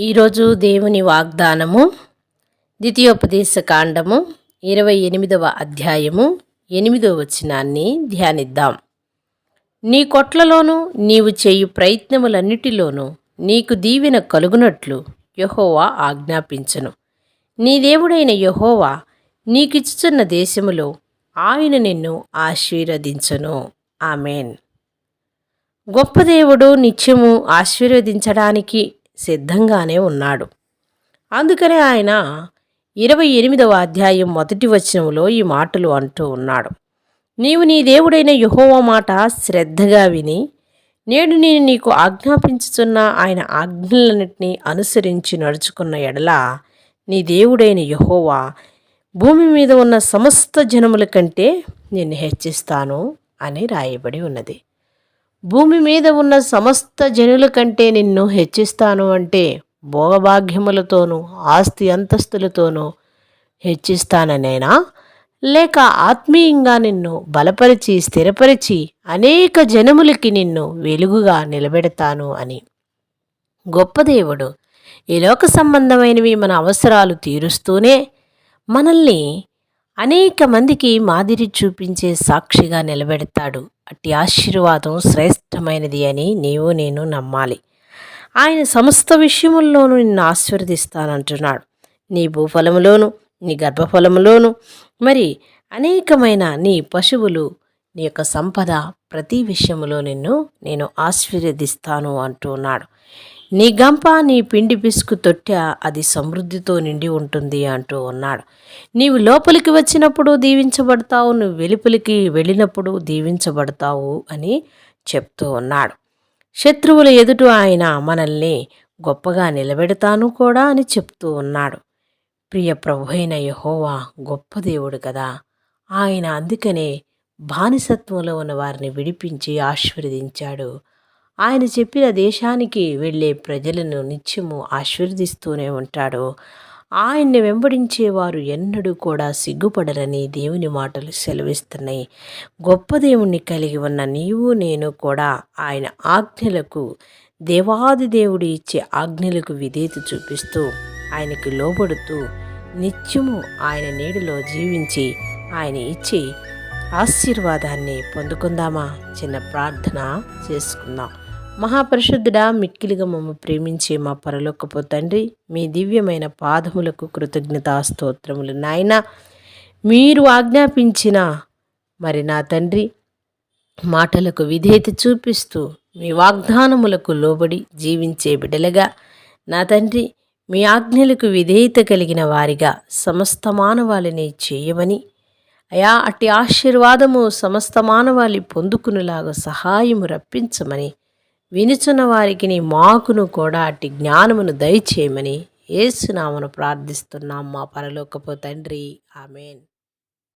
ఈరోజు దేవుని వాగ్దానము ద్వితీయోపదేశ కాండము ఇరవై ఎనిమిదవ అధ్యాయము ఎనిమిదవ వచనాన్ని ధ్యానిద్దాం. నీ కొట్లలోనూ నీవు చేయు ప్రయత్నములన్నిటిలోనూ నీకు దీవెన కలుగునట్లు యహోవా ఆజ్ఞాపించను. నీ దేవుడైన యహోవా నీకిచ్చుచున్న దేశములో ఆయన నిన్ను ఆశీర్వదించను. ఆమెన్. గొప్ప దేవుడు నిత్యము ఆశీర్వదించడానికి సిద్ధంగానే ఉన్నాడు. అందుకనే ఆయన ఇరవై ఎనిమిదవ అధ్యాయం మొదటి వచనంలో ఈ మాటలు అంటూ ఉన్నాడు. నీవు నీ దేవుడైన యహోవ మాట శ్రద్ధగా విని నేడు నేను నీకు ఆజ్ఞాపించుచున్న ఆయన ఆజ్ఞలన్నింటినీ అనుసరించి నడుచుకున్న ఎడల నీ దేవుడైన యహోవా భూమి మీద ఉన్న సమస్త జనముల కంటే నిన్ను హెచ్చిస్తాను అని రాయబడి ఉన్నది. భూమి మీద ఉన్న సమస్త జనుల కంటే నిన్ను హెచ్చిస్తాను అంటే భోగభాగ్యములతోనూ ఆస్తి అంతస్తులతోనూ హెచ్చిస్తాననేనా? లేక ఆత్మీయంగా నిన్ను బలపరిచి స్థిరపరిచి అనేక జనములకి నిన్ను వెలుగుగా నిలబెడతాను అని. గొప్ప దేవుడు ఈ లోక సంబంధమైనవి మన అవసరాలు తీరుస్తూనే మనల్ని అనేక మందికి మాదిరి చూపించే సాక్షిగా నిలబెడతాడు. అట్టి ఆశీర్వాదం శ్రేష్టమైనది అని నీవు నేను నమ్మాలి. ఆయన సమస్త విషయముల్లోనూ నిన్ను ఆశీర్వదిస్తానంటున్నాడు. నీ భూఫలములోను నీ గర్భఫలములోను మరి అనేకమైన నీ పశువులు నీ యొక్క సంపద ప్రతి విషయములో నిన్ను నేను ఆశీర్వదిస్తాను అంటున్నాడు. నీ గంప నీ పిండి పిసుకు తొట్టె అది సమృద్ధితో నిండి ఉంటుంది అంటూ ఉన్నాడు. నీవు లోపలికి వచ్చినప్పుడు దీవించబడతావు నువ్వు వెలుపలికి వెళ్ళినప్పుడు దీవించబడతావు అని చెప్తూ ఉన్నాడు. శత్రువుల ఎదుట ఆయన మనల్ని గొప్పగా నిలబెడతాను కూడా అని చెప్తూ ఉన్నాడు. ప్రియ ప్రభు అయిన యహోవా గొప్ప దేవుడు కదా. ఆయన అందుకనే బానిసత్వంలో ఉన్న వారిని విడిపించి ఆశీర్వదించాడు ఆయన చెప్పిన దేశానికి వెళ్ళే ప్రజలను నిత్యము ఆశీర్దిస్తూనే ఉంటాడు. ఆయన్ని వెంబడించేవారు ఎన్నడూ కూడా సిగ్గుపడరని దేవుని మాటలు సెలవిస్తున్నాయి. గొప్ప దేవుణ్ణి కలిగి ఉన్న నీవు నేను కూడా ఆయన ఆజ్ఞలకు దేవాది దేవుడు ఇచ్చే ఆజ్ఞలకు విధేత చూపిస్తూ ఆయనకు లోబడుతూ నిత్యము ఆయన నీడిలో జీవించి ఆయన ఇచ్చి ఆశీర్వాదాన్ని పొందుకుందామా? చిన్న ప్రార్థన చేసుకుందాం. మహాపరిశుద్ధుడా మిక్కిలిగా మమ్మ ప్రేమించే మా పరలోకపు తండ్రి మీ దివ్యమైన పాదములకు కృతజ్ఞతా స్తోత్రములు. నాయన మీరు ఆజ్ఞాపించిన మరి నా తండ్రి మాటలకు విధేయత చూపిస్తూ మీ వాగ్దానములకు లోబడి జీవించే బిడలగా నా తండ్రి మీ ఆజ్ఞలకు విధేయత కలిగిన వారిగా సమస్త మానవాళిని చేయమని అయా అట్టి ఆశీర్వాదము సమస్త మానవాళి పొందుకునేలాగా సహాయము రప్పించమని వినుచున్న వారికి నీ మాకును కూడా అట్టి జ్ఞానమును దయచేయమని ఏసునామను ప్రార్థిస్తున్నాం మా పరలోకపో తండ్రి. ఆమెన్.